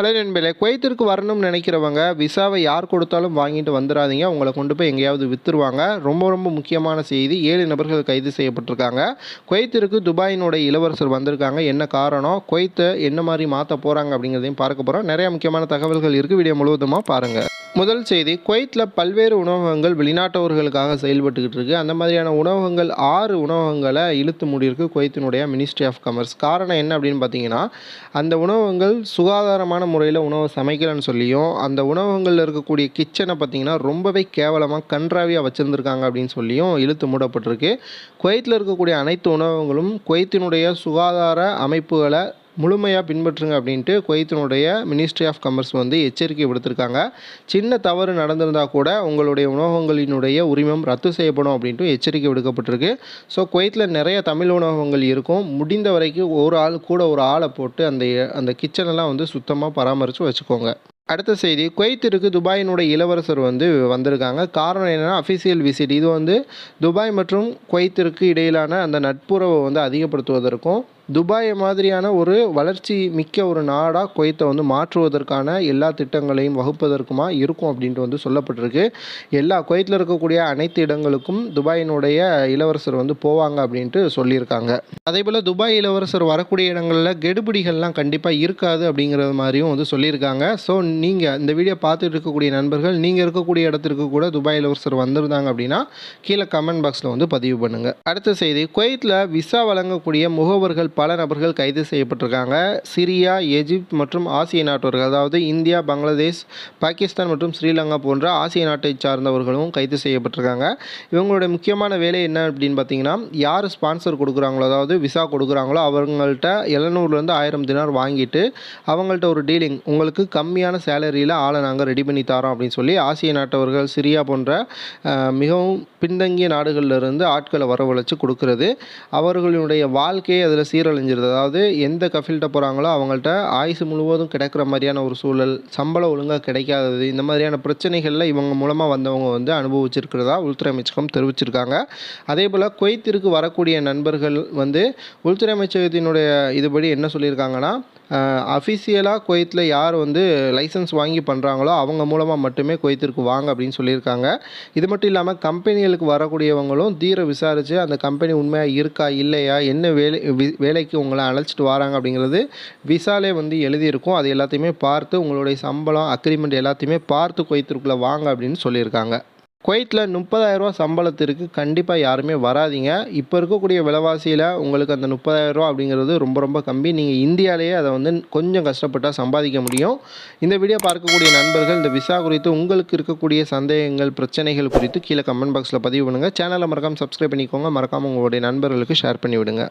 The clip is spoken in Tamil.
ஹலோ நண்பர்களே குவைத்திற்கு வரணும்னு நினைக்கிறவங்க விசாவை யார் கொடுத்தாலும் வாங்கிட்டு வந்துடாதீங்க உங்களை கொண்டு போய் எங்கேயாவது விற்றுருவாங்க ரொம்ப ரொம்ப முக்கியமான செய்தி. ஏழு நபர்கள் கைது செய்யப்பட்டிருக்காங்க. குவைத்திற்கு துபாயினுடைய இளவரசர் வந்திருக்காங்க. என்ன காரணம்? குவைத்தை என்ன மாதிரி மாற்ற போகிறாங்க அப்படிங்கிறதையும் பார்க்க போகிறோம் நிறைய முக்கியமான தகவல்கள் இருக்குது வீடியோ முழுவதுமாக பாருங்கள் முதல் செய்தி குவைத்தில் பல்வேறு உணவகங்கள் வெளிநாட்டவர்களுக்காக செயல்பட்டுக்கிட்டு இருக்கு. அந்த மாதிரியான உணவகங்கள் ஆறு உணவகங்களை இழுத்து மூடியிருக்கு குவைத்தினுடைய மினிஸ்ட்ரி ஆஃப் கமர்ஸ் காரணம் என்ன அப்படின்னு பார்த்தீங்கன்னா அந்த உணவகங்கள் சுகாதாரமான முறையில் உணவை சமைக்கலன்னு சொல்லியும் அந்த உணவகங்களில் இருக்கக்கூடிய கிச்சனை பார்த்தீங்கன்னா ரொம்பவே கேவலமாக கன்றாவியாக வச்சுருந்துருக்காங்க அப்படின்னு சொல்லியும் இழுத்து மூடப்பட்டிருக்கு. குவைத்தில் இருக்கக்கூடிய அனைத்து உணவகங்களும் குவைத்தினுடைய சுகாதார அமைப்புகளை முழுமையாக பின்பற்றுங்க அப்படின்ட்டு குவைத்தினுடைய மினிஸ்ட்ரி ஆஃப் கமர்ஸ் வந்து எச்சரிக்கை விடுத்திருக்காங்க. சின்ன தவறு நடந்திருந்தால் கூட உங்களுடைய உணவகங்களினுடைய உரிமம் ரத்து செய்யப்படும் அப்படின்ட்டு எச்சரிக்கை விடுக்கப்பட்டிருக்கு. ஸோ குவைத்தில் நிறைய தமிழ் உணவகங்கள் இருக்கும். முடிந்த வரைக்கும் ஒரு ஆள் கூட ஒரு ஆளை போட்டு அந்த அந்த கிச்சனெல்லாம் வந்து சுத்தமாக பராமரித்து வச்சுக்கோங்க. அடுத்த செய்தி குவைத்திற்கு துபாயினுடைய இளவரசர் வந்து வந்திருக்காங்க. காரணம் என்னென்னா அஃபிஷியல் விசிட் இது வந்து துபாய் மற்றும் குவைத்திற்கு இடையிலான அந்த நட்புறவை வந்து அதிகப்படுத்துவதற்கும் துபாய் மாதிரியான ஒரு வளர்ச்சி மிக்க ஒரு நாடாக குவைத்தை வந்து மாற்றுவதற்கான எல்லா திட்டங்களையும் வகுப்பதற்குமா இருக்கும் அப்படின்ட்டு வந்து சொல்லப்பட்டிருக்கு. எல்லா குவைத்தில் இருக்கக்கூடிய அனைத்து இடங்களுக்கும் துபாயினுடைய இளவரசர் வந்து போவாங்க அப்படின்ட்டு சொல்லியிருக்காங்க. அதே போல் துபாய் இளவரசர் வரக்கூடிய இடங்களில் கெடுபிடிகள்லாம் கண்டிப்பாக இருக்காது அப்படிங்கிறது மாதிரியும் வந்து சொல்லியிருக்காங்க. ஸோ நீங்கள் இந்த வீடியோ பார்த்துட்டு இருக்கக்கூடிய நண்பர்கள் நீங்கள் இருக்கக்கூடிய இடத்திற்கு கூட துபாய் இளவரசர் வந்திருந்தாங்க அப்படின்னா கீழே கமெண்ட் பாக்ஸில் வந்து பதிவு பண்ணுங்கள் அடுத்த செய்தி குவைத்தில் விசா வழங்கக்கூடிய முகவர்கள் பல நபர்கள் கைது செய்யப்பட்டிருக்காங்க. சிரியா எஜிப்த் மற்றும் ஆசிய நாட்டவர்கள் அதாவது இந்தியா பங்களாதேஷ் பாகிஸ்தான் மற்றும் ஸ்ரீலங்கா போன்ற ஆசிய நாட்டை சார்ந்தவர்களும் கைது செய்யப்பட்டிருக்காங்க. இவங்களுடைய முக்கியமான வேலை என்ன அப்படின்னு பார்த்தீங்கன்னா யார் ஸ்பான்சர் கொடுக்குறாங்களோ அதாவது விசா கொடுக்குறாங்களோ அவங்கள்ட்ட எழுநூறுலேருந்து ஆயிரம் தினார் வாங்கிட்டு அவங்கள்ட்ட ஒரு டீலிங் உங்களுக்கு கம்மியான சேலரியில் ஆளை நாங்கள் ரெடி பண்ணி தரோம் அப்படின்னு சொல்லி ஆசிய நாட்டவர்கள் சிரியா போன்ற மிகவும் பின்தங்கிய நாடுகளில் இருந்து ஆட்களை வரவழைச்சு கொடுக்கறது. அவர்களுடைய வாழ்க்கையை அதில் சீரழிஞ்சிருது அதாவது எந்த கஃபில்கிட்ட போகிறாங்களோ அவங்கள்ட்ட ஆயுசு முழுவதும் கிடைக்கிற மாதிரியான ஒரு சூழல் சம்பளம் ஒழுங்காக கிடைக்காதது இந்த மாதிரியான பிரச்சனைகளில் இவங்க மூலமாக வந்தவங்க வந்து அனுபவிச்சிருக்கிறதா உள்துறை அமைச்சகம் தெரிவிச்சிருக்காங்க. அதே போல் குவைத்திற்கு வரக்கூடிய நண்பர்கள் வந்து உள்துறை அமைச்சகத்தினுடைய இதுபடி என்ன சொல்லியிருக்காங்கன்னா அஃபிஷியலாக குவைத்தில் யார் வந்து லைசன்ஸ் வாங்கி பண்ணுறாங்களோ அவங்க மூலமாக மட்டுமே குவைத்திற்கு வாங்க அப்படின்னு சொல்லியிருக்காங்க. இது மட்டும் இல்லாமல் கம்பெனிகளுக்கு வரக்கூடியவங்களும் தீர விசாரித்து அந்த கம்பெனி உண்மையாக இருக்கா இல்லையா என்ன வேலை வேலைக்கு உங்களை அழைச்சிட்டு வராங்க அப்படிங்கிறது விசாலே வந்து எழுதியிருக்கும். அது எல்லாத்தையுமே பார்த்து உங்களுடைய சம்பளம் அக்ரிமெண்ட் எல்லாத்தையுமே பார்த்து குவைத்திற்குள்ளே வாங்க அப்படின்னு சொல்லியிருக்காங்க. குவைத்தில் முப்பதாயிரரூவா சம்பளத்திற்கு கண்டிப்பாக யாருமே வராதீங்க. இப்போ இருக்கக்கூடிய விலைவாசியில் உங்களுக்கு அந்த முப்பதாயிரரூவா அப்படிங்கிறது ரொம்ப ரொம்ப கம்மி. நீங்கள் இந்தியாவிலேயே அதை வந்து கொஞ்சம் கஷ்டப்பட்டால் சம்பாதிக்க முடியும். இந்த வீடியோ பார்க்கக்கூடிய நண்பர்கள் இந்த விசா குறித்து உங்களுக்கு இருக்கக்கூடிய சந்தேகங்கள் பிரச்சனைகள் குறித்து கீழே கமெண்ட் பாக்ஸில் பதிவு பண்ணுங்கள் சேனலை மறக்காமல் சப்ஸ்கிரைப் பண்ணிக்கோங்க. மறக்காமல் உங்களுடைய நண்பர்களுக்கு ஷேர் பண்ணிவிடுங்க.